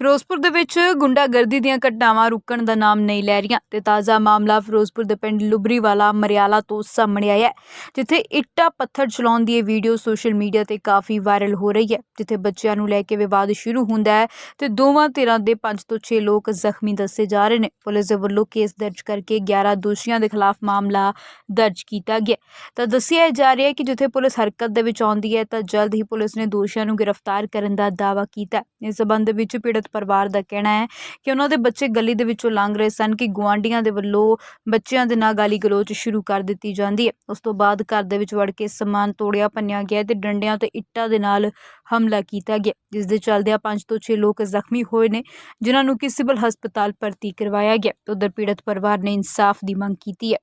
ਫਿਰੋਜ਼ਪੁਰ ਦੇ ਵਿੱਚ ਗੁੰਡਾਗਰਦੀ ਦੀਆਂ ਘਟਨਾਵਾਂ ਰੁਕਣ ਦਾ ਨਾਮ ਨਹੀਂ ਲੈ ਰਹੀਆਂ ਤੇ ਤਾਜ਼ਾ ਮਾਮਲਾ ਫਿਰੋਜ਼ਪੁਰ ਦੇ ਪਿੰਡ ਲੁਬਰੀਵਾਲਾ ਮਰਿਆਲਾ ਤੋਂ ਸਾਹਮਣੇ ਆਇਆ ਹੈ, ਜਿੱਥੇ ਇੱਟਾਂ ਪੱਥਰ ਚਲਾਉਣ ਦੀ ਇਹ ਵੀਡੀਓ ਸੋਸ਼ਲ ਮੀਡੀਆ ਤੇ ਕਾਫੀ ਵਾਇਰਲ ਹੋ ਰਹੀ ਹੈ, ਜਿੱਥੇ ਬੱਚਿਆਂ ਨੂੰ ਲੈ ਕੇ ਵਿਵਾਦ ਸ਼ੁਰੂ ਹੁੰਦਾ ਹੈ ਤੇ ਦੋਵਾਂ ਧਿਰਾਂ ਦੇ 5 ਤੋਂ 6 ਲੋਕ ਜ਼ਖਮੀ ਦੱਸੇ ਜਾ ਰਹੇ ਨੇ। ਪੁਲਿਸ ਦੇ ਵੱਲੋਂ ਕੇਸ ਦਰਜ ਕਰਕੇ 11 ਦੋਸ਼ੀਆਂ ਦੇ ਖਿਲਾਫ ਮਾਮਲਾ ਦਰਜ ਕੀਤਾ ਗਿਆ ਤਾਂ ਦੱਸਿਆ ਜਾ ਰਿਹਾ ਹੈ ਕਿ ਜਿੱਥੇ ਪੁਲਿਸ ਹਰਕਤ ਦੇ ਵਿੱਚ ਆਉਂਦੀ ਹੈ, ਤਾਂ ਜਲਦ ਹੀ ਪੁਲਿਸ ਨੇ ਦੋਸ਼ੀਆਂ ਨੂੰ ਗ੍ਰਿਫਤਾਰ ਕਰਨ ਦਾ ਦਾਅਵਾ ਕੀਤਾ ਇਸ ਸਬੰਧ ਵਿੱਚ ਪੀੜਤ ਪਰਿਵਾਰ ਦਾ ਕਹਿਣਾ ਹੈ ਕਿ ਉਹਨਾਂ ਦੇ ਬੱਚੇ ਗਲੀ ਦੇ ਵਿੱਚੋਂ ਲੰਘ ਰਹੇ ਸਨ ਕਿ ਗੁਆਂਢੀਆਂ ਦੇ ਵੱਲੋਂ ਬੱਚਿਆਂ ਦੇ ਨਾਲ ਗਾਲੀ ਗਲੋਚ ਸ਼ੁਰੂ ਕਰ ਦਿੱਤੀ ਜਾਂਦੀ ਹੈ। ਉਸ ਤੋਂ ਬਾਅਦ ਘਰ ਦੇ ਵਿੱਚ ਵੜ ਕੇ ਸਮਾਨ ਤੋੜਿਆ ਭੰਨਿਆ ਗਿਆ ਤੇ ਡੰਡਿਆਂ ਤੇ ਇੱਟਾਂ ਦੇ ਨਾਲ ਹਮਲਾ ਕੀਤਾ ਗਿਆ। ਜਿਸ ਦੇ ਚੱਲਦਿਆਂ 5 ਤੋਂ 6 ਲੋਕ ਜ਼ਖਮੀ ਹੋਏ ਨੇ ਜਿਨ੍ਹਾਂ ਨੂੰ ਕਿ ਸਿਵਲ ਹਸਪਤਾਲ ਭਰਤੀ ਕਰਵਾਇਆ ਗਿਆ। ਉਧਰ ਪੀੜਤ ਪਰਿਵਾਰ ਨੇ ਇਨਸਾਫ ਦੀ ਮੰਗ ਕੀਤੀ ਹੈ।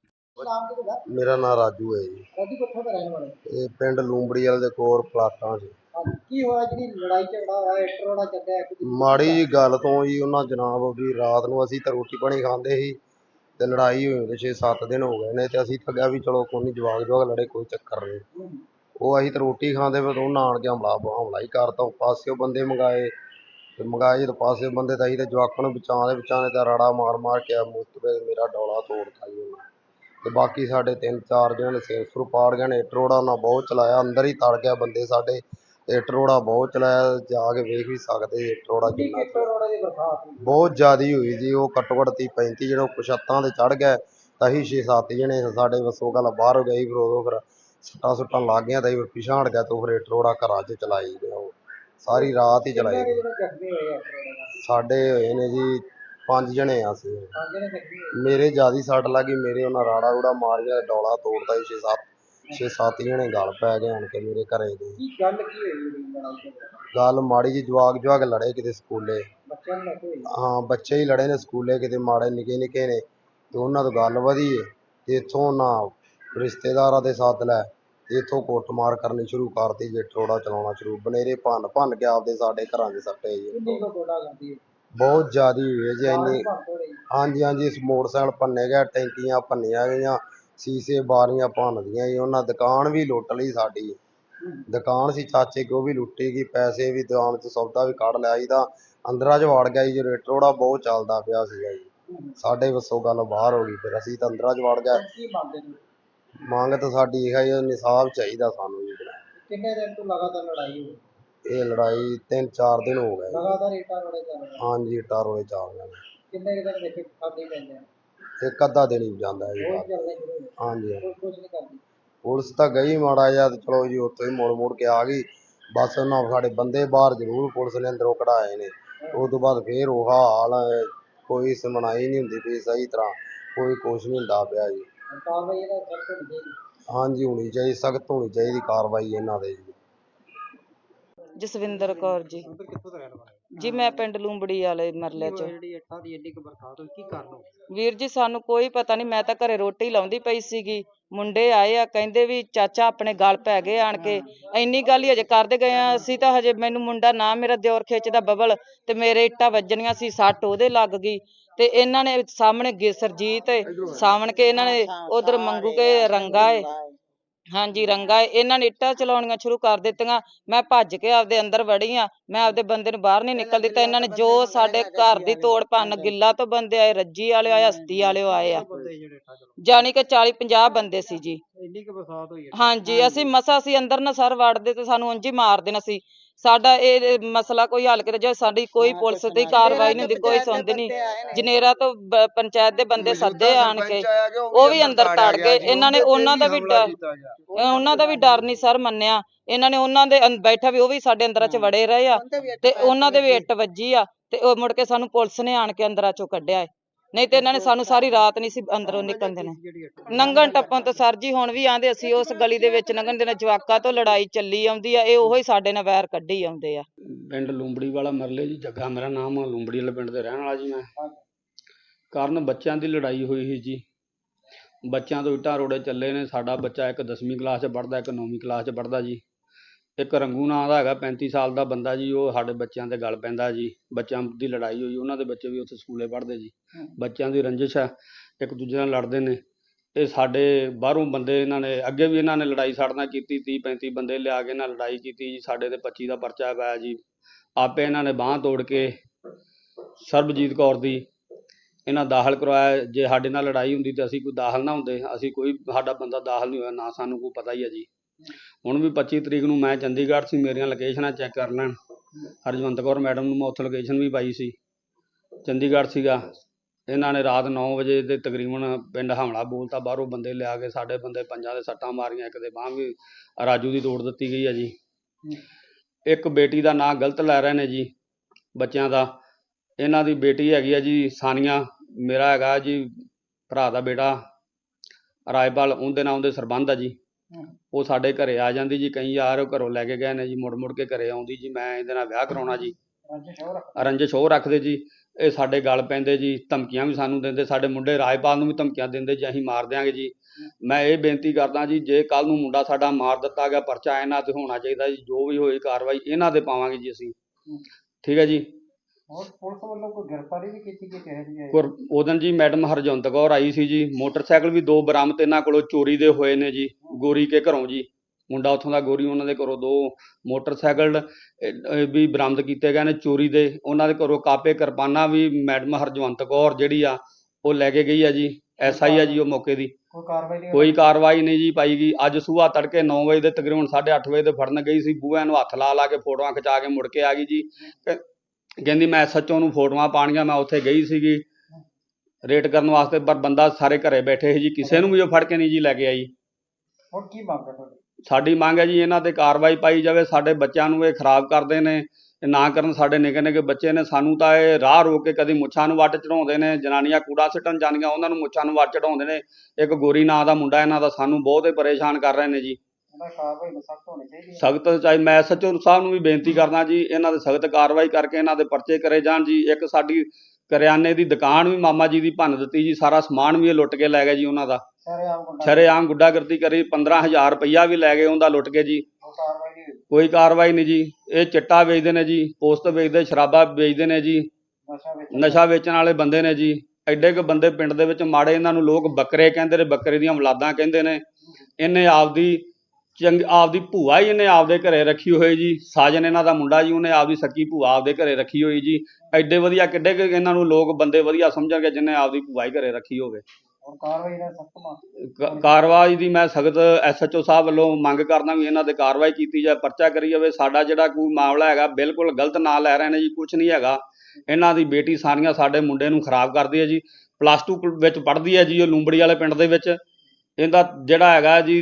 ਮੇਰਾ ਨਾਮ ਰਾਜੂ ਹੈ ਜੀ। ਰਾਜੂ ਕਿੱਥੋਂ ਦੇ ਰਹਿਣ ਵਾਲੇ? ਇਹ ਪਿੰਡ ਲੂੰਬੜੀ ਵਾਲੇ ਦੇ ਕੋਲ ਪਲਾਟਾਂ 'ਚ। ਕੀ ਹੋਇਆ? ਜਿਹੜੀ ਲੜਾਈ ਝਗੜਾ ਹੋਇਆ ਐਕਟਰ ਚੱਲਿਆ ਇੱਕ ਦੂਜੇ ਮਾੜੀ ਜੀ ਗੱਲ ਤੋਂ ਜੀ ਉਹਨਾਂ ਜਨਾਬ ਵੀ ਰਾਤ ਨੂੰ ਅਸੀਂ ਤਾਂ ਰੋਟੀ ਪਾਣੀ ਖਾਂਦੇ ਸੀ ਤੇ ਲੜਾਈ ਹੋਈ ਤੇ 6-7 ਦਿਨ ਹੋ ਗਏ ਨੇ ਤੇ ਅਸੀਂ ਤਾਂ ਕਿਹਾ ਵੀ ਚਲੋ ਕੋਈ ਨਹੀਂ ਜਵਾਗ ਜਵਾਗ ਲੜੇ ਕੋਈ ਚੱਕਰ ਨਹੀਂ। ਹੂੰ। ਉਹ ਅਸੀਂ ਤਾਂ ਰੋਟੀ ਖਾਂਦੇ ਫਿਰ ਉਹਨਾਂ ਆਣ ਕੇ ਹਮਲਾ ਹਮਲਾ ਹੀ ਕਰਤਾ ਪਾਸਿਓ ਬੰਦੇ ਮੰਗਾਏ ਤੇ ਮੰਗਾਏ ਜਦੋਂ ਪਾਸਿਓ ਬੰਦੇ ਤਾਂ ਅਸੀਂ ਤੇ ਜਵਾਕਾਂ ਨੂੰ ਬਚਾਉਣ ਦੇ ਬਚਾਉਣੇ ਤਾਂ ਰੜਾ ਮਾਰ ਮਾਰ ਕੇ ਆ ਮੁਸਤਬੇ ਮੇਰਾ ਡੋਲਾ ਤੋੜਤਾ ਜੀ ਉਹਨਾਂ ਤੇ ਬਾਕੀ ਸਾਡੇ ਤਿੰਨ ਚਾਰ ਜਣੇ ਸਿਰ ਸੁਰ ਪਾੜ ਗਏ ਨੇ ਟਰੋੜਾ ਨਾਲ ਬਹੁਤ ਚਲਾਇਆ ਅੰਦਰ ਹੀ ਤੜ ਗਿਆ ਬੰਦੇ ਸਾਡੇ। ਤੇ ਟਰੋੜਾ ਬਹੁਤ ਚਲਾਇਆ ਜਾ ਕੇ ਵੇਖ ਵੀ ਸਕਦੇ ਜੀ ਟਰੋੜਾ ਕਿੰਨੀ ਹੋਈ ਬਹੁਤ ਜ਼ਿਆਦੀ ਹੋਈ ਜੀ ਉਹ ਘੱਟੋ ਘੱਟ ਤੀਹ 35 ਜਿਹੜੇ ਉਹ ਛੱਤਾਂ ਤੇ ਚੜ ਗਏ ਤਾਂ ਅਸੀਂ 6-7 ਜਣੇ ਸਾਡੇ ਵਸੋਂ ਗੱਲ ਬਾਹਰ ਹੋ ਗਈ ਫਿਰ ਉਦੋਂ ਫਿਰ ਸੱਟਾਂ ਸੁੱਟਾਂ ਲੱਗ ਗਈਆਂ ਤਾਂ ਅਸੀਂ ਫਿਰ ਪਿਛਾਂਹ ਹਟ ਗਿਆ ਤੋਂ ਫਿਰ ਇਹ ਟਰੋੜਾ ਘਰਾਂ 'ਚ ਚਲਾਈ ਗਿਆ ਉਹ। ਸਾਰੀ ਰਾਤ ਹੀ ਚਲਾਈ ਨਾਲ? ਸਾਡੇ ਹੋਏ ਨੇ ਜੀ ਪੰਜ ਜਣੇ ਆ ਅਸੀਂ। ਮੇਰੇ ਜਿਆਦੀ ਸੱਟ ਲੱਗੀ ਮੇਰੇ ਉਹਨਾਂ ਰਾੜਾ ਰੂੜਾ ਮਾਰ ਗਿਆ ਡੋਲਾ ਤੋੜਦਾ ਸੀ 6-7 6-7 ਜਣੇ ਗਲ ਪੈ ਗਏ ਆਣ ਕੇ ਮੇਰੇ ਘਰੇ ਦੇ। ਕੀ ਗੱਲ ਕੀ ਹੋਈ ਜਿਹੜੀ ਲੜਾਈ ਝਗੜਾ ਗੱਲ ਮਾੜੀ ਜੀ ਜਵਾਗ ਜਵਾਗ ਲੜੇ ਕਿਤੇ ਸਕੂਲੇ। ਬੱਚਿਆਂ ਨੂੰ ਲੈ ਕੇ ਹੋਈ ਹਾਂ ਬੱਚੇ ਹੀ ਲੜੇ ਨੇ ਸਕੂਲੇ ਕਿਤੇ ਮਾੜੇ ਨਿੱਕੇ ਨਿੱਕੇ ਨੇ। ਤੇ ਉਹਨਾਂ ਤੋਂ ਗੱਲ ਵਧੀ ਏ। ਤੇ ਇੱਥੋਂ ਨਾ ਰਿਸ਼ਤੇਦਾਰਾਂ ਦੇ ਸੱਦ ਲੈ। ਤੇ ਇੱਥੋਂ ਕੁੱਟਮਾਰ ਕਰਨੀ ਸ਼ੁਰੂ ਕਰਤੀ ਜੇ ਟਰੋੜਾ ਚਲਾਉਣਾ ਸ਼ੁਰੂ। ਬਨੇਰੇ ਭੰਨ ਭੰਨ ਕੇ ਆਪਦੇ ਸਾਡੇ ਘਰਾਂ ਦੇ ਸੱਟੇ ਜੀ। ਕਿੰਨੀ ਕੋ ਗੋਡਾ ਕਰਦੀ ਹੈ ਬਹੁਤ ਜ਼ਿਆਦੀ ਹੋਈ ਹੈ ਜੀ ਇੰਨੀ। ਭੰਨ ਹਾਂਜੀ ਹਾਂਜੀ ਇਸ ਮੋਟਰਸਾਈਕਲ ਭੰਨੇ ਗਏ ਟੈਂਕੀਆਂ ਭੰਨੀਆਂ ਗਈਆਂ। ਸੀਸੇ ਬਾਰੀਆਂ ਭੰਨਦੀਆਂ ਜੀ ਉਹਨਾਂ ਦੁਕਾਨ ਵੀ ਲੁੱਟ ਲਈ ਸਾਡੀ। ਦੁਕਾਨ ਸੀ ਚਾਚੇ ਕੋ ਵੀ ਲੁੱਟੀ ਗਈ ਪੈਸੇ ਵੀ ਦੁਕਾਨ ਤੋਂ ਸੌਦਾ ਵੀ ਕੱਢ ਲਿਆ ਜੀ ਤਾਂ ਅੰਦਰਾਂ 'ਚ ਵੜ ਗਿਆ ਜੀ ਰੇਟਰੋੜਾ ਬਹੁਤ ਚੱਲਦਾ ਪਿਆ ਸੀਗਾ ਜੀ। ਸਾਡੇ ਵੱਸੋਂ ਗੱਲ ਬਾਹਰ ਹੋ ਗਈ ਫਿਰ ਅਸੀਂ ਤਾਂ ਅੰਦਰਾਂ 'ਚ ਵੜ ਗਏ। ਕੀ ਮੰਗਦੇ ਨੇ? ਮੰਗ ਤਾਂ ਸਾਡੀ ਇਹ ਹੈ ਜੀ ਨਿਸਾਬ ਚਾਹੀਦਾ ਸਾਨੂੰ ਜੀ ਕਿੰਨੇ ਦਿਨ ਤੋਂ ਲਗਾਤਾਰ ਲੜਾਈ ਹੋਈ ਇਹ ਲੜਾਈ ਤਿੰਨ ਚਾਰ ਦਿਨ ਹੋ ਗਏ। ਲਗਾਤਾਰ ਇੱਟਾਂ ਰੋੜੇ ਚੱਲ ਰਹੇ ਹਾਂਜੀ ਟਾਰੋਏ ਚਾਰ ਦਿਨ ਕਿੰਨੇ ਕੁ ਦਿਨ ਵਿੱਚ ਖਾਦੀ ਪੈਂਦੇ ਆ ਇੱਕ ਅੱਧਾ ਦਿਨ ਹੀ ਜਾਂਦਾ ਹੈ ਜੀ ਹਾਂਜੀ। ਕੋਈ ਕੁਝ ਨਹੀਂ ਕਰਦੀ। ਪੁਲਿਸ ਤਾਂ ਗਈ ਮਾੜਾ ਜਿਹਾ ਤੇ ਚਲੋ ਜੀ ਉੱਥੋਂ ਹੀ ਮੁੜ ਮੁੜ ਕੇ ਆ ਗਈ। ਬਸ ਉਹਨਾਂ ਸਾਡੇ ਬੰਦੇ ਬਾਹਰ ਜ਼ਰੂਰ ਪੁਲਿਸ ਨੇ ਅੰਦਰੋਂ ਕਢਾਏ ਨੇ। ਉਸ ਤੋਂ ਬਾਅਦ ਫੇਰ ਉਹ ਹਾਲ ਹੈ, ਕੋਈ ਸੁਣਾਈ ਨਹੀਂ ਹੁੰਦੀ ਪਈ ਸਹੀ ਤਰ੍ਹਾਂ। ਕੋਈ ਕੁਛ ਨਹੀਂ ਹੁੰਦਾ ਪਿਆ ਜੀ। ਕਾਰਵਾਈ ਇਹਦਾ ਸਖਤ ਹੋਣੀ ਚਾਹੀਦੀ। ਹਾਂਜੀ ਹੋਣੀ ਚਾਹੀਦੀ ਸਖਤ ਹੋਣੀ ਚਾਹੀਦੀ ਕਾਰਵਾਈ ਇਹਨਾਂ ਦੇ ਜੀ। ਜਸਵਿੰਦਰ ਕੌਰ ਜੀ। ਉਧਰ ਕਿੱਥੋਂ ਦਾ ਰਹਿਣ ਵਾਲਾ? ਹੈ? ਜੀ ਮੈਂ ਪਿੰਡ ਲੂੰਬੜੀ ਵਾਲੇ ਮਰਲੇ ਚ ਹੋਇਆ ਜਿਹੜੀ ਇੱਟਾਂ ਦੀ ਇੰਨੀ ਕੁ ਬਰਸਾਤ ਹੋਈ? ਕੀ ਕਾਰਨ ਹੋ ਵੀਰ ਜੀ ਸਾਨੂੰ ਕੋਈ ਪਤਾ ਨਹੀਂ ਮੈਂ ਤਾਂ ਘਰੇ ਰੋਟੀ ਲਾਉਂਦੀ ਪਈ ਸੀਗੀ। ਮੁੰਡੇ ਆਏ ਆ ਕਹਿੰਦੇ ਵੀ ਚਾਚਾ ਆਪਣੇ ਗਲ ਪੈ ਗਏ ਆਣ ਕੇ। ਇੰਨੀ ਗੱਲ ਹੀ ਹਜੇ ਕਰਦੇ ਗਏ ਆ ਅਸੀਂ ਤਾਂ ਹਜੇ ਮੈਨੂੰ ਮੁੰਡਾ ਨਾ ਮੇਰਾ ਦਿਓਰ ਖਿੱਚਦਾ ਬਬਲ ਤੇ ਮੇਰੇ ਇੱਟਾਂ ਵੱਜਣੀਆਂ ਸੀ ਸੱਟ ਉਹਦੇ ਲੱਗ ਗਈ। ਤੇ ਇਹਨਾਂ ਨੇ ਸਾਹਮਣੇ ਸਰਜੀਤ ਸਾਵਣ ਕੇ ਇਹਨਾਂ ਨੇ ਉਧਰ ਮੰਗੂ ਕੇ ਰੰਗਾ ਏ। ਹਾਂਜੀ ਰੰਗਾ ਇਹਨਾਂ ਨੇ ਇੱਟਾਂ ਚਲਾਉਣੀਆਂ ਸ਼ੁਰੂ ਕਰ ਦਿੱਤੀਆਂ। ਮੈਂ ਭੱਜ ਕੇ ਆਪਦੇ ਅੰਦਰ ਵੜੀ ਆ। ਮੈਂ ਆਪਦੇ ਬੰਦੇ ਨੂੰ ਬਾਹਰ ਨਹੀਂ ਨਿਕਲ ਦਿੱਤਾ। ਇਹਨਾਂ ਨੇ ਜੋ ਸਾਡੇ ਘਰ ਦੀ ਤੋੜ ਭੰਨ ਗਿੱਲਾ ਤੋਂ ਬੰਦੇ ਆਏ ਰੱਜੀ ਵਾਲੇ ਆਏ ਹਸਤੀ ਵਾਲੇ ਆਏ ਆ। ਜਾਣੀ ਕਿ 40 50 ਬੰਦੇ ਸੀ ਜੀ। ਇੰਨੀ ਕੁ ਬਰਸਾਤ ਹੋਈ ਹਾਂਜੀ ਅਸੀਂ ਮਸਾ ਸੀ ਅੰਦਰ ਨਾ ਸਰ ਵੜਦੇ ਤੇ ਸਾਨੂੰ ਉਂਝ ਹੀ ਮਾਰ ਦੇਣਾ ਸੀ। ਸਾਡਾ ਇਹ ਮਸਲਾ ਕੋਈ ਹੱਲ ਕਰੇ ਜੇ ਸਾਡੀ ਕੋਈ ਪੁਲਿਸ ਦੀ ਕਾਰਵਾਈ ਨਹੀਂ ਹੁੰਦੀ ਕੋਈ ਸੁਣਦੀ ਨਹੀਂ। ਜਨੇਰਾ ਤੋਂ ਪੰਚਾਇਤ ਦੇ ਬੰਦੇ ਸੱਦੇ ਆਣ ਕੇ ਉਹ ਵੀ ਅੰਦਰ ਤੜ ਗਏ। ਇਹਨਾਂ ਨੇ ਉਹਨਾਂ ਦਾ ਵੀ ਡਰ ਇਹ ਉਹਨਾਂ ਦਾ ਵੀ ਡਰ ਨਹੀਂ ਸਰ ਮੰਨਿਆ। ਇਹਨਾਂ ਨੇ ਉਹਨਾਂ ਦੇ ਬੈਠਾ ਵੀ ਉਹ ਵੀ ਸਾਡੇ ਅੰਦਰਾਂ ਚ ਵੜੇ ਰਹੇ ਆ ਤੇ ਉਹਨਾਂ ਦੇ ਵੀ ਇੱਟ ਵੱਜੀ ਆ ਤੇ ਉਹ ਮੁੜ ਕੇ ਸਾਨੂੰ ਪੁਲਿਸ ਨੇ ਆਣ ਕੇ ਅੰਦਰਾਂ ਚੋਂ ਕੱਢਿਆ ਨਹੀਂ ਤੇ ਇਹਨਾਂ ਨੇ ਸਾਨੂੰ ਸਾਰੀ ਰਾਤ ਨਹੀਂ ਸੀ ਅੰਦਰੋਂ ਨਿਕਲਣ ਦੇਣਾ। ਨੰਗਣ ਟੱਪਣ ਤੋਂ ਸਰ ਜੀ ਹੁਣ ਵੀ ਆਂਦੇ ਅਸੀਂ ਉਸ ਗਲੀ ਦੇ ਵਿੱਚ ਲੰਘਣ ਦੇਣਾ ਜਵਾਕਾਂ ਤੋਂ ਲੜਾਈ ਚੱਲੀ ਆਉਂਦੀ ਆ ਇਹ ਉਹੀ ਸਾਡੇ ਨਾਲ ਵੈਰ ਕੱਢੀ ਆਉਂਦੇ ਆ। ਪਿੰਡ ਲੂੰਬੜੀ ਵਾਲਾ ਮਰਲੇ ਜੀ ਜੱਗਾ ਮੇਰਾ ਨਾਮ ਆ ਲੂੰਬੜੀ ਵਾਲੇ ਪਿੰਡ ਦੇ ਰਹਿਣ ਵਾਲਾ ਜੀ ਮੈਂ। ਕਾਰਨ ਬੱਚਿਆਂ ਦੀ ਲੜਾਈ ਹੋਈ ਸੀ ਜੀ। ਬੱਚਿਆਂ ਤੋਂ ਇੱਟਾਂ ਰੋੜੇ ਚੱਲੇ ਨੇ ਸਾਡਾ ਬੱਚਾ ਇੱਕ 10ਵੀਂ ਕਲਾਸ 'ਚ ਪੜ੍ਹਦਾ ਇੱਕ 9ਵੀਂ ਕਲਾਸ 'ਚ ਪੜ੍ਹਦਾ ਜੀ। ਇੱਕ ਰੰਗੂ ਨਾਂ ਦਾ ਹੈਗਾ 35 ਸਾਲ ਦਾ ਬੰਦਾ ਜੀ ਉਹ ਸਾਡੇ ਬੱਚਿਆਂ ਤੇ ਗੱਲ ਪੈਂਦਾ ਜੀ ਬੱਚਿਆਂ ਦੀ ਲੜਾਈ ਹੋਈ ਉਹਨਾਂ ਦੇ ਬੱਚੇ ਵੀ ਉੱਥੇ ਸਕੂਲੇ ਪੜ੍ਹਦੇ ਜੀ ਬੱਚਿਆਂ ਦੀ ਰੰਜਿਸ਼ ਹੈ ਇੱਕ ਦੂਜੇ ਨਾਲ ਲੜਦੇ ਨੇ ਇਹ ਸਾਡੇ ਬਾਹਰੋਂ ਬੰਦੇ ਇਹਨਾਂ ਨੇ ਅੱਗੇ ਵੀ ਇਹਨਾਂ ਨੇ ਲੜਾਈ ਸਾਡੇ ਨਾਲ ਕੀਤੀ 30 35 ਬੰਦੇ ਲਿਆ ਕੇ ਇਹਨਾਂ ਲੜਾਈ ਕੀਤੀ ਜੀ ਸਾਡੇ ਤੇ 25 ਦਾ ਪਰਚਾ ਪਾਇਆ ਜੀ ਆਪੇ ਇਹਨਾਂ ਨੇ ਬਾਂਹ ਤੋੜ ਕੇ ਸਰਬਜੀਤ ਕੌਰ ਦੀ ਇਹਨਾਂ ਦਾਖਲ ਕਰਵਾਇਆ ਜੇ ਸਾਡੇ ਨਾਲ ਲੜਾਈ ਹੁੰਦੀ ਤਾਂ ਅਸੀਂ ਕੋਈ ਦਾਖਲ ਨਾ ਹੁੰਦੇ ਅਸੀਂ ਕੋਈ ਸਾਡਾ ਬੰਦਾ ਦਾਖਲ ਨਹੀਂ ਹੋਇਆ ਨਾ ਸਾਨੂੰ ਕੋਈ ਪਤਾ ਹੀ ਹੈ ਜੀ। ਹੁਣ ਵੀ 25 ਤਰੀਕ ਨੂੰ ਮੈਂ ਚੰਡੀਗੜ੍ਹ ਸੀ, ਮੇਰੀਆਂ ਲੋਕੇਸ਼ਨਾਂ ਚੈੱਕ ਕਰ ਲੈਣ। ਹਰਜਵੰਤ ਕੌਰ ਮੈਡਮ ਨੂੰ ਮੈਂ ਉੱਥੇ ਲੋਕੇਸ਼ਨ ਵੀ ਪਾਈ ਸੀ। ਚੰਡੀਗੜ੍ਹ ਸੀਗਾ। ਇਹਨਾਂ ਨੇ ਰਾਤ 9 ਵਜੇ ਦੇ ਤਕਰੀਬਨ ਪਿੰਡ ਹਮਲਾ ਬੋਲਤਾ, ਬਾਹਰੋਂ ਬੰਦੇ ਲਿਆ ਕੇ ਸਾਡੇ ਬੰਦੇ ਪੰਜਾਂ ਦੇ ਸੱਟਾਂ ਮਾਰੀਆਂ, ਇੱਕ ਦੇ ਬਾਂਹ ਵੀ ਰਾਜੂ ਦੀ ਤੋੜ ਦਿੱਤੀ ਗਈ ਹੈ ਜੀ। ਇੱਕ ਬੇਟੀ ਦਾ ਨਾਂ ਗਲਤ ਲੈ ਰਹੇ ਨੇ ਜੀ, ਬੱਚਿਆਂ ਦਾ। ਇਹਨਾਂ ਦੀ ਬੇਟੀ ਹੈਗੀ ਆ ਜੀ ਸਾਨੀਆ, ਮੇਰਾ ਹੈਗਾ ਜੀ ਭਰਾ ਦਾ ਬੇਟਾ। ਰਾਜਪਾਲ ਉਹਦੇ ਨਾਲ ਉਹਦੇ ਸਰਬੰਧ ਆ ਜੀ। ਉਹ ਸਾਡੇ ਘਰੇ ਆ ਜਾਂਦੀ ਜੀ, ਕਈ ਯਾਰ ਉਹ ਘਰੋਂ ਲੈ ਕੇ ਗਏ ਨੇ ਜੀ, ਮੁੜ ਮੁੜ ਕੇ ਘਰੇ ਆਉਂਦੀ ਜੀ, ਮੈਂ ਇਹਦੇ ਨਾਲ ਵਿਆਹ ਕਰਾਉਣਾ ਜੀ। ਰੰਜਿਸ਼ ਹੋਰ ਉਹ ਰੱਖਦੇ ਜੀ, ਇਹ ਸਾਡੇ ਗਲ ਪੈਂਦੇ ਜੀ, ਧਮਕੀਆਂ ਵੀ ਸਾਨੂੰ ਦਿੰਦੇ, ਸਾਡੇ ਮੁੰਡੇ ਰਾਜਪਾਲ ਨੂੰ ਵੀ ਧਮਕੀਆਂ ਦਿੰਦੇ ਜੀ, ਅਸੀਂ ਮਾਰ ਦਿਆਂਗੇ ਜੀ। ਮੈਂ ਇਹ ਬੇਨਤੀ ਕਰਦਾ ਜੀ, ਜੇ ਕੱਲ ਨੂੰ ਮੁੰਡਾ ਸਾਡਾ ਮਾਰ ਦਿੱਤਾ ਗਿਆ, ਪਰਚਾ ਇਹਨਾਂ ਤੇ ਹੋਣਾ ਚਾਹੀਦਾ ਜੀ, ਜੋ ਵੀ ਹੋਈ ਕਾਰਵਾਈ ਇਹਨਾਂ ਤੇ ਪਾਵਾਂਗੇ ਜੀ ਅਸੀਂ। ਠੀਕ ਹੈ ਜੀ? ਹੋਰ ਪੁਲਿਸ ਵੱਲੋਂ ਕੋਈ ਗ੍ਰਿਫਤਾਰੀ ਵੀ ਕੀਤੀ ਗਈ ਕਿਸੇ ਦੀ ਗੁਰ ਉਦਨ ਜੀ ਮੈਡਮ ਹਰਜੰਤ ਕੌਰ ਆਈ ਸੀ ਜੀ। ਮੋਟਰਸਾਈਕਲ ਵੀ ਦੋ ਬਰਾਮਦ ਇਹਨਾਂ ਕੋਲੋਂ ਚੋਰੀ ਦੇ ਹੋਏ ਨੇ ਜੀ ਗੋਰੀ ਕੇ ਘਰੋਂ ਜੀ। ਮੁੰਡਾ ਉੱਥੋਂ ਦਾ ਗੋਰੀ ਉਹਨਾਂ ਦੇ ਘਰੋਂ ਦੋ ਮੋਟਰਸਾਈਕਲ ਅਹ, ਅਹ, ਵੀ ਬਰਾਮਦ ਕੀਤੇ ਗਏ ਨੇ ਚੋਰੀ ਦੇ। ਉਹਨਾਂ ਦੇ ਘਰੋਂ ਕਾਪੇ ਕਿਰਪਾਨਾਂ ਵੀ ਮੈਡਮ ਹਰਜਵੰਤ ਕੌਰ ਜਿਹੜੀ ਆ ਉਹ ਲੈ ਕੇ ਗਈ ਆ ਜੀ। ਐਸਆਈ ਆ ਜੀ ਉਹ ਮੌਕੇ ਦੀ। ਕੋਈ ਕਾਰਵਾਈ ਨਹੀਂ ਕੋਈ ਕਾਰਵਾਈ ਨਹੀਂ ਜੀ ਪਾਈ ਗਈ। ਅੱਜ ਸਵੇਰ ਤੜਕੇ 9 ਵਜੇ ਦੇ ਤਕਰੀਬਨ 8:30 ਵਜੇ ਤੇ ਫੜਨ ਗਈ ਸੀ। ਬੂਹਿਆਂ ਨੂੰ ਹੱਥ ਲਾ ਲਾ ਕੇ ਫੋਟੋਆਂ ਖਿਚਾ ਕੇ ਮੁੜ ਕੇ ਆ ਗਈ ਜੀ। ਕ- ਕਹਿੰਦੀ ਮੈਂ ਐਸਐਚਓ ਨੂੰ ਫੋਟੋਆਂ ਪਾਣੀਆਂ ਮੈਂ ਉੱਥੇ ਗਈ ਸੀਗੀ ਰੇਟ ਕਰਨ ਵਾਸਤੇ ਪਰ ਬੰਦਾ ਸਾਰੇ ਘਰੇ ਬੈਠੇ ਸੀ ਜੀ ਕਿਸੇ ਨੂੰ ਵੀ ਉਹ ਫੜ ਕੇ ਨਹੀਂ ਜੀ ਲੈ ਕੇ ਆਈ। ਹੁਣ ਕੀ ਮੰਗ ਹੈ ਤੁਹਾਡੀ? ਸਾਡੀ ਮੰਗ ਹੈ ਜੀ ਇਹਨਾਂ ਤੇ ਕਾਰਵਾਈ ਪਾਈ ਜਾਵੇ ਸਾਡੇ ਬੱਚਿਆਂ ਨੂੰ ਇਹ ਖਰਾਬ ਕਰਦੇ ਨੇ ਇਹ ਨਾ ਕਰਨ ਸਾਡੇ ਨਿੱਕੇ ਨਿੱਕੇ ਬੱਚੇ ਨੇ ਸਾਨੂੰ ਤਾਂ ਇਹ ਰਾਹ ਰੋਕ ਕੇ ਕਦੀ ਮੁੱਛਾਂ ਨੂੰ ਵੱਟ ਚੜਾਉਂਦੇ ਨੇ ਜਨਾਨੀਆਂ ਕੂੜਾ ਸਿੱਟਣ ਜਾਂਦੀਆਂ ਉਹਨਾਂ ਨੂੰ ਮੁੱਛਾਂ ਨੂੰ ਵੱਟ ਚੜਾਉਂਦੇ ਨੇ ਇੱਕ ਗੋਰੀ ਨਾਂ ਦਾ ਮੁੰਡਾ ਇਹਨਾਂ ਦਾ ਸਾਨੂੰ ਬਹੁਤ ਹੀ ਪਰੇਸ਼ਾਨ ਕਰ ਰਹੇ ਨੇ ਜੀ। ਸਖਤ ਹੋਣੀ ਚਾਹੀਦੀ ਹੈ ਸਖਤ ਚਾਹੀ ਮੈਂ ਸੱਚੋ ਸਾਹਿਬ ਨੂੰ ਵੀ ਬੇਨਤੀ ਕਰਦਾ ਜੀ ਇਹਨਾਂ ਦੇ ਸਖਤ ਕਾਰਵਾਈ ਕਰਕੇ ਇਹਨਾਂ ਦੇ ਪਰਚੇ ਕਰੇ ਜਾਣ ਜੀ। ਇੱਕ ਸਾਡੀ ਕਰਿਆਨੇ ਦੀ ਦੁਕਾਨ ਵੀ ਮਾਮਾ ਜੀ ਦੀ ਭੰਨ ਦਿੱਤੀ ਜੀ ਸਾਰਾ ਸਮਾਨ ਵੀ ਇਹ ਲੁੱਟ ਕੇ ਲੈ ਗਏ ਜੀ ਉਹਨਾਂ ਦਾ। ਸ਼ਰੇਆਮ ਗੁੱਡਾਗਰਦੀ ਕਰੀ 15000 ਰੁਪਈਆ ਵੀ ਲੈ ਗਏ ਉਹਦਾ ਲੁੱਟ ਕੇ ਜੀ। ਕੋਈ ਕਾਰਵਾਈ ਨਹੀਂ ਜੀ। ਇਹ ਚਿੱਟਾ ਵੇਚਦੇ ਨੇ ਜੀ ਪੋਸਟ ਵੇਚਦੇ ਸ਼ਰਾਬਾਂ ਵੇਚਦੇ ਨੇ ਜੀ। ਨਸ਼ਾ ਵੇਚਣ ਵਾਲੇ ਬੰਦੇ ਨੇ ਜੀ। ਐਡੇ ਕੁ ਬੰਦੇ ਪਿੰਡ ਦੇ ਵਿੱਚ ਮਾੜੇ ਇਹਨਾਂ ਨੂੰ ਲੋਕ ਬੱਕਰੇ ਕਹਿੰਦੇ ਨੇ ਬੱਕਰੇ ਦੀਆਂ ਔਲਾਦਾਂ ਕਹਿੰਦੇ ਨੇ। ਇਹਨੇ ਆਪਦੀ ਚੰਗ ਆਪਦੀ ਭੂਆ ਹੀ ਇਹਨੇ ਆਪਦੇ ਘਰੇ ਰੱਖੀ ਹੋਈ ਜੀ ਸਾਜਨ ਇਹਨਾਂ ਦਾ ਮੁੰਡਾ ਜੀ ਉਹਨੇ ਆਪਦੀ ਸੱਕੀ ਭੂਆ ਆਪਦੇ ਘਰੇ ਰੱਖੀ ਹੋਈ ਜੀ। ਐਡੇ ਵਧੀਆ ਕਿੱਡੇ ਕੁ ਇਹਨਾਂ ਨੂੰ ਲੋਕ ਬੰਦੇ ਵਧੀਆ ਸਮਝਣਗੇ ਜਿੰਨੇ ਆਪਦੀ ਭੂਆ ਹੀ ਘਰੇ ਰੱਖੀ ਹੋਵੇ। ਹੁਣ ਕਾਰਵਾਈ ਦਾ ਸਖਤ ਕਾਰਵਾਈ ਦੀ ਮੈਂ ਸਖਤ ਐਸਐਚਓ ਸਾਹਿਬ ਵੱਲੋਂ ਮੰਗ ਕਰਦਾ ਵੀ ਇਹਨਾਂ ਤੇ ਕਾਰਵਾਈ ਕੀਤੀ ਜਾਏ ਪਰਚਾ ਕਰੀ ਜਾਵੇ। ਸਾਡਾ ਜਿਹੜਾ ਕੋਈ ਮਾਮਲਾ ਹੈਗਾ ਬਿਲਕੁਲ ਗਲਤ ਨਾਂ ਲੈ ਰਹੇ ਨੇ ਜੀ ਕੁਝ ਨਹੀਂ ਹੈਗਾ। ਇਹਨਾਂ ਦੀ ਬੇਟੀ ਸਾਨੀਆ ਸਾਡੇ ਮੁੰਡੇ ਨੂੰ ਖਰਾਬ ਕਰਦੀ ਹੈ ਜੀ। ਪਲੱਸ 2 ਵਿੱਚ ਪੜ੍ਹਦੀ ਹੈ ਜੀ ਉਹ ਲੂੰਬੜੀ ਵਾਲੇ ਪਿੰਡ ਦੇ ਵਿੱਚ। ਇਹਦਾ ਜਿਹੜਾ ਹੈਗਾ ਜੀ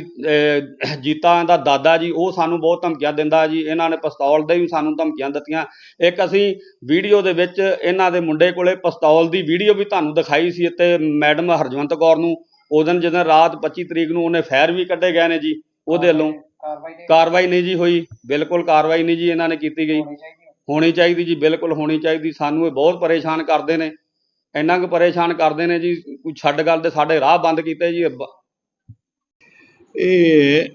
ਜੀਤਾ ਇਹਦਾ ਦਾਦਾ ਜੀ ਉਹ ਸਾਨੂੰ ਬਹੁਤ ਧਮਕੀਆਂ ਦਿੰਦਾ ਜੀ। ਇਹਨਾਂ ਨੇ ਪਿਸਤੌਲ ਦੇ ਵੀ ਸਾਨੂੰ ਧਮਕੀਆਂ ਦਿੱਤੀਆਂ। ਇੱਕ ਅਸੀਂ ਵੀਡੀਓ ਦੇ ਵਿੱਚ ਇਹਨਾਂ ਦੇ ਮੁੰਡੇ ਕੋਲੇ ਪਿਸਤੌਲ ਦੀ ਵੀਡੀਓ ਵੀ ਤੁਹਾਨੂੰ ਦਿਖਾਈ ਸੀ ਤੇ ਮੈਡਮ ਹਰਜਵੰਤ ਕੌਰ ਨੂੰ। ਉਹ ਦਿਨ ਜਦੋਂ ਰਾਤ 25 ਤਰੀਕ ਨੂੰ ਉਹਨੇ ਫਾਇਰ ਵੀ ਕੱਢੇ ਗਏ ਨੇ ਜੀ ਉਹਦੇ ਵੱਲੋਂ। ਕਾਰਵਾਈ ਨਹੀਂ ਜੀ ਹੋਈ। ਬਿਲਕੁਲ ਕਾਰਵਾਈ ਨਹੀਂ ਜੀ ਇਹਨਾਂ ਨੇ ਕੀਤੀ ਗਈ। ਹੋਣੀ ਚਾਹੀਦੀ ਜੀ ਬਿਲਕੁਲ ਹੋਣੀ ਚਾਹੀਦੀ। ਸਾਨੂੰ ਇਹ ਬਹੁਤ ਪਰੇਸ਼ਾਨ ਕਰਦੇ ਨੇ। ਇੰਨਾ ਕੁ ਪਰੇਸ਼ਾਨ ਕਰਦੇ ਨੇ ਜੀ ਕੋਈ ਛੱਡ ਗੱਲ ਤੇ ਸਾਡੇ ਰਾਹ ਬੰਦ ਕੀਤੇ ਜੀ। ਇਹ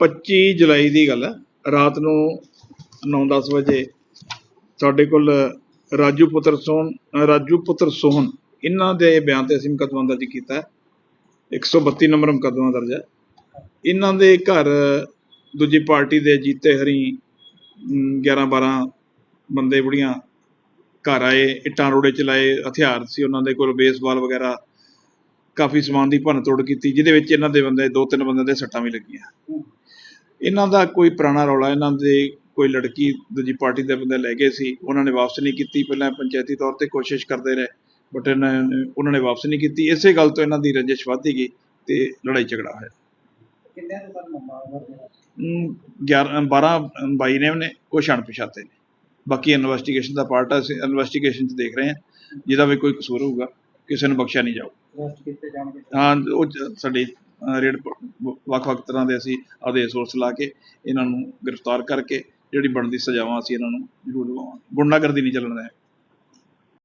25 ਜੁਲਾਈ ਦੀ ਗੱਲ ਹੈ। ਰਾਤ ਨੂੰ 9-10 ਵਜੇ ਸਾਡੇ ਕੋਲ ਰਾਜੂ ਪੁੱਤਰ ਸੋਹਣ, ਰਾਜੂ ਪੁੱਤਰ ਸੋਹਣ, ਇਹਨਾਂ ਦੇ ਬਿਆਨ ਤੇ ਅਸੀਂ ਮੁਕੱਦਮਾ ਦਰਜ ਕੀਤਾ ਹੈ। 132 ਨੰਬਰ ਮੁਕੱਦਮਾ ਦਰਜ ਹੈ। ਇਹਨਾਂ ਦੇ ਘਰ ਦੂਜੀ ਪਾਰਟੀ ਦੇ ਜੀਤੇ ਹਰੀ 11-12 ਬੰਦੇ ਬੁੜੀਆਂ ਘਰ ਆਏ, ਇੱਟਾਂ ਰੋੜੇ ਚਲਾਏ, ਹਥਿਆਰ ਸੀ ਉਹਨਾਂ ਦੇ ਕੋਲ, ਬੇਸਬਾਲ ਵਗੈਰਾ ਕਾਫੀ ਸਮਾਨ ਦੀ ਭੰਨ ਤੋੜ ਕੀਤੀ ਜਿਹਦੇ ਵਿੱਚ ਇਹਨਾਂ ਦੇ ਬੰਦੇ ਦੋ ਤਿੰਨ ਬੰਦੇ ਦੇ ਸੱਟਾਂ ਵੀ ਲੱਗੀਆਂ। ਇਹਨਾਂ ਦਾ ਕੋਈ ਪੁਰਾਣਾ ਰੌਲਾ ਇਹਨਾਂ ਦੇ ਕੋਈ ਲੜਕੀ ਦੂਜੀ ਪਾਰਟੀ ਦੇ ਬੰਦੇ ਲੈ ਗਏ ਸੀ ਉਹਨਾਂ ਨੇ ਵਾਪਸ ਨਹੀਂ ਕੀਤੀ। ਪਹਿਲਾਂ ਪੰਚਾਇਤੀ ਤੌਰ ਤੇ ਕੋਸ਼ਿਸ਼ ਕਰਦੇ ਰਹੇ ਬਟ ਉਹਨਾਂ ਨੇ ਵਾਪਸ ਨਹੀਂ ਕੀਤੀ। ਇਸੇ ਗੱਲ ਤੋਂ ਇਹਨਾਂ ਦੀ ਰੰਜਿਸ਼ ਵੱਧਦੀ ਗਈ ਤੇ ਲੜਾਈ ਝਗੜਾ ਹੋਇਆ। ਕਿੰਨੇ ਤੋਂ ਤੁਹਾਨੂੰ ਮਾਮਲਾ ਦਰਜ ਹੈ ਅਮ, 11 12 ਬਾਈ ਨੇ ਉਹਨੇ ਕੁਛ ਅਣਪਛਾਤੇ ਨੇ। ਬਾਕੀ ਇਨਵੈਸਟੀਗੇਸ਼ਨ ਦਾ ਪਾਰਟ ਹੈ ਅਸੀਂ ਇਨਵੈਸਟੀਗੇਸ਼ਨ 'ਚ ਦੇਖ ਰਹੇ ਹਾਂ। ਜਿਹਦਾ ਵੀ ਕੋਈ ਕਸੂਰ ਹੋਊਗਾ ਕਿਸੇ ਨੂੰ ਬਖਸ਼ਿਆ ਨਹੀਂ ਜਾਊ ਅਰੈਸਟ ਕੀਤੇ ਜਾਣਗੇ ਹਾਂ ਉਹ ਜ- ਸਾਡੇ ਅਹ, ਰੇਡ ਵੱਖ-ਵੱਖ ਤਰ੍ਹਾਂ ਦੇ ਅਸੀਂ ਆਪਦੇ ਸੋਰਸ ਲਾ ਕੇ ਇਹਨਾਂ ਨੂੰ ਗ੍ਰਿਫਤਾਰ ਕਰਕੇ ਜਿਹੜੀ ਬਣਦੀ ਸਜ਼ਾਵਾਂ ਅਸੀਂ ਇਹਨਾਂ ਨੂੰ ਜ਼ਰੂਰ ਲਵਾਵਾਂਗੇ। ਗੁੰਡਾਗਰਦੀ ਨਹੀਂ ਚੱਲਣ ਦੇਵਾਂਗੇ